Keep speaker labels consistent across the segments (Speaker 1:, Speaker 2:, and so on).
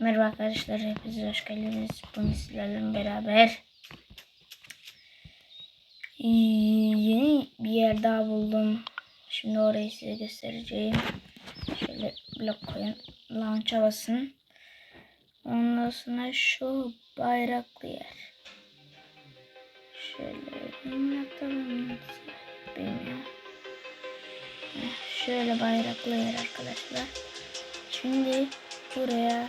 Speaker 1: Merhaba arkadaşlar, hepiniz hoş geldiniz. Bugün sizlerle beraber ee, yeni bir yer daha buldum. Şimdi orayı size göstereceğim. Şöyle blok koyun, launch'a basın. Ondan sonra şu bayraklı yer. Şöyle. Bilmiyorum. Şöyle bayraklı yer arkadaşlar. Şimdi buraya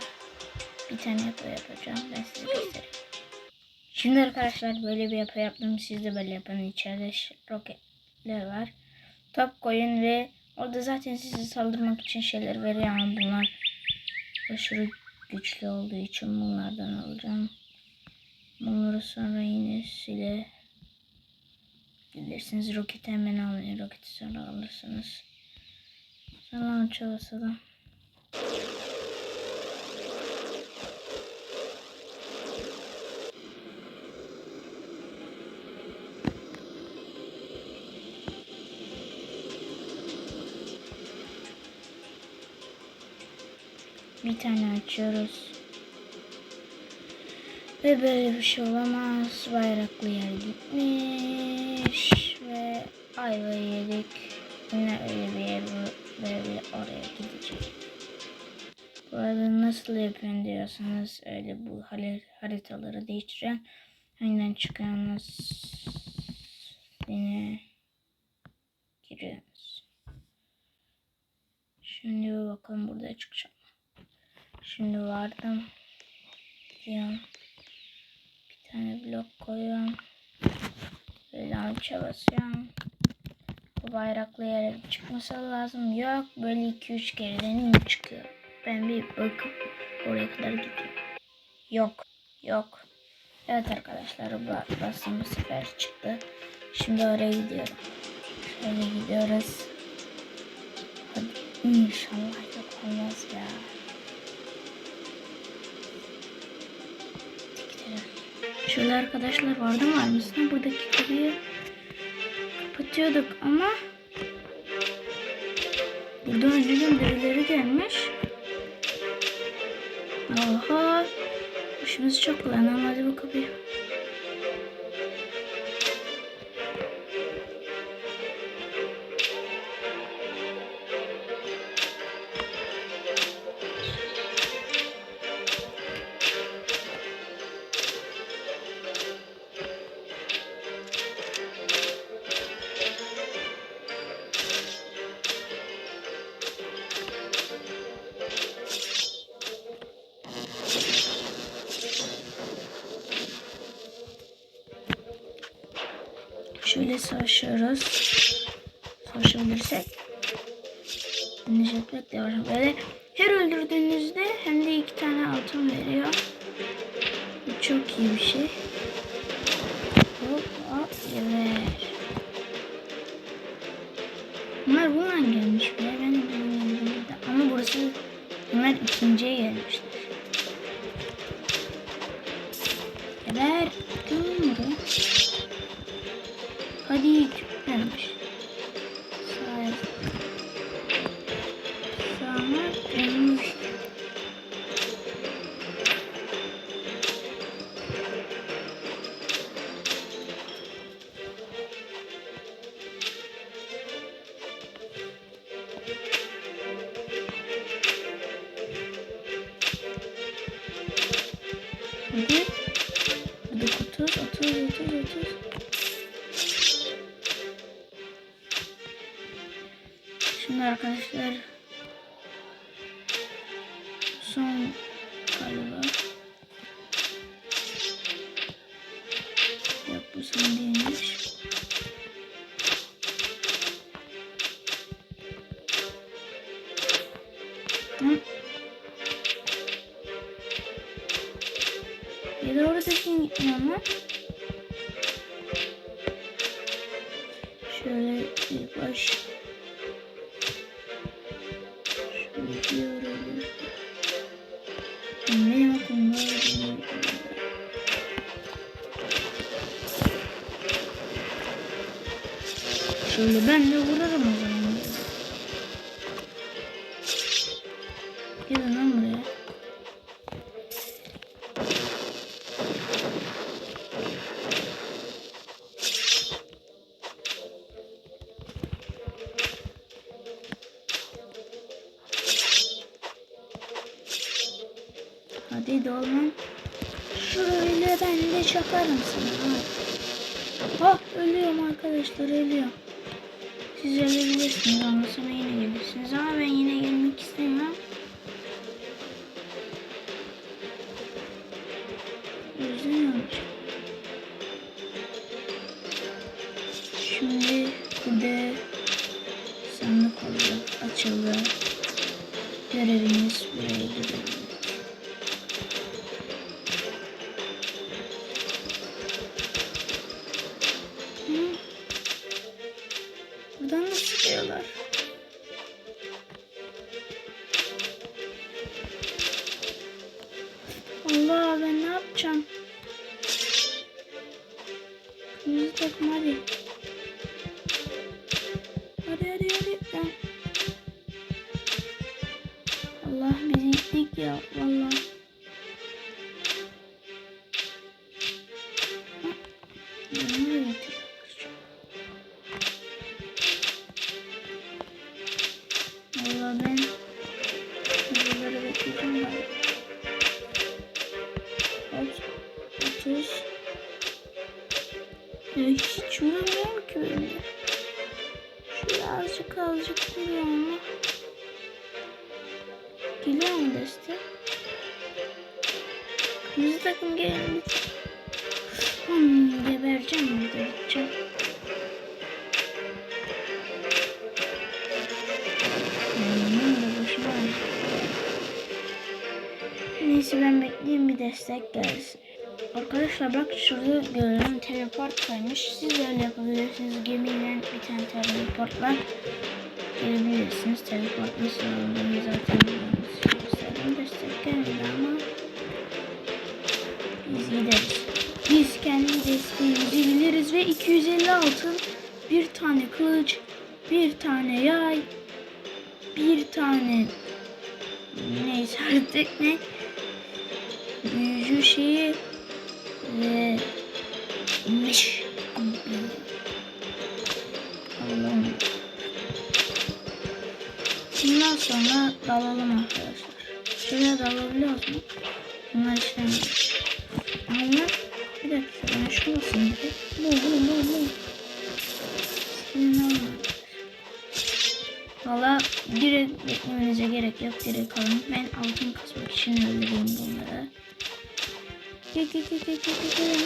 Speaker 1: bir tane yapı yapacağım. Ben size göstereyim. Şimdi arkadaşlar böyle bir yapı yaptım. Siz de böyle yapın. İçeride roketler var. Top koyun ve orada zaten sizi saldırmak için şeyler veriyor ama bunlar aşırı güçlü olduğu için bunlardan alacağım. Bunları sonra yine sile bilirsiniz. Roketi hemen alın. Roketi sonra alırsınız. Sonra launch'a basalım. Bir tane açıyoruz. Ve böyle bir şey olamaz. Bayraklı yer gitmiş. Ve ayvayı yedik. Yine öyle bir yer böyle oraya gidecek. Bu arada nasıl yapıyorsun diyorsanız öyle bu haritaları değiştiren aynen çıkanız yine giriyoruz. Şimdi bakalım burada çıkacak. Şimdi vardım. Diyorum. Bir tane blok koyuyorum. Böyle alça basıyorum. Bu bayraklı yere çıkması lazım. Yok böyle 2-3 kere deneyim çıkıyor. Ben bir bakıp oraya kadar gidiyorum. Yok. Yok. Evet arkadaşlar bu bastım bu sefer çıktı. Şimdi oraya gidiyorum. Şöyle gidiyoruz. Hadi inşallah yok olmaz ya. Şöyle arkadaşlar vardı var mısın? Buradaki kapıyı kapatıyorduk ama burada önceden birileri gelmiş. Oha. İşimiz çok kolay. Hadi bu kapıyı. Şöyle savaşıyoruz. Savaşabilirsek. Necdet de var. Böyle her öldürdüğünüzde hem de iki tane altın veriyor. Bu çok iyi bir şey. Hop hop evet. Bunlar bundan gelmiş gelmiş. Sağ gelmiş. Hadi. Arkadaşlar son galiba yok bu son değilmiş. Ya da orada kim gitmiyor lan? Şöyle bir baş Benim aklımda Şöyle ben de vurarım Dolman. Şöyle ben de çakarım sana. Ha. Ah ölüyorum arkadaşlar ölüyorum. Siz ölebilirsiniz ama sonra yine gelirsiniz ama ben yine gelmek istemiyorum. Olacak. Şimdi burada sandık oldu. Açıldı. Görevimiz buraya Çıkıyorlar? Allah ben ne yapacağım? Kırmızı takım hadi. Hadi hadi hadi. Allah bizi ittik ya vallahi. Geliyor mu destek? Kırmızı takım lütfen. Hmm, gebereceğim boşuna var. Neyse ben bekleyeyim bir destek gelsin. Arkadaşlar bak şurada görüyorum teleport koymuş. Siz de öyle yapabilirsiniz. Gemiyle bir tane teleportla gelebilirsiniz. Teleport nasıl olduğunu zaten biliyorsunuz. Gideriz. Biz kendi desteğimizi biliriz ve 250 altın, bir tane kılıç, bir tane yay, bir tane neyse artık ne büyücü şeyi ve miş Allah'ım. Bundan sonra dalalım arkadaşlar. Şuraya dalabiliyoruz mu? Bunlar işlemiyor. Ama bir dakika ben şunu basayım. Bu bu bu bu. Valla direkt beklemenize gerek yok. Direkt alın. Ben altın kasmak için öldüreyim bunları. Gel gel gel gel gel gel.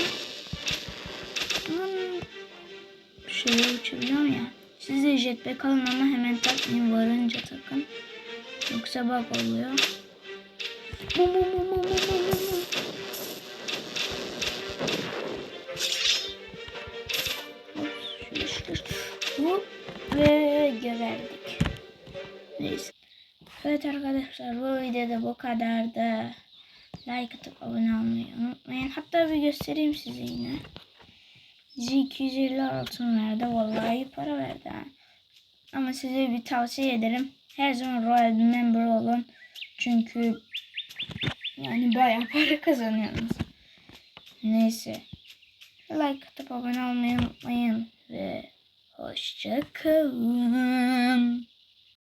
Speaker 1: Şöyle uçabiliyorum ya. Siz de jetpack alın ama hemen takmayın. Varınca takın. Yoksa bug oluyor. Bum bum bum Hop ve geberdik. Neyse. Evet arkadaşlar bu videoda bu kadardı. Like atıp abone olmayı unutmayın. Hatta bir göstereyim size yine. Bize 250 altın verdi. Vallahi para verdi. Ama size bir tavsiye ederim. Her zaman Royal Member olun. Çünkü yani bayağı para kazanıyorsunuz. Neyse. Like atıp abone olmayı unutmayın. Ve hoşçakalın.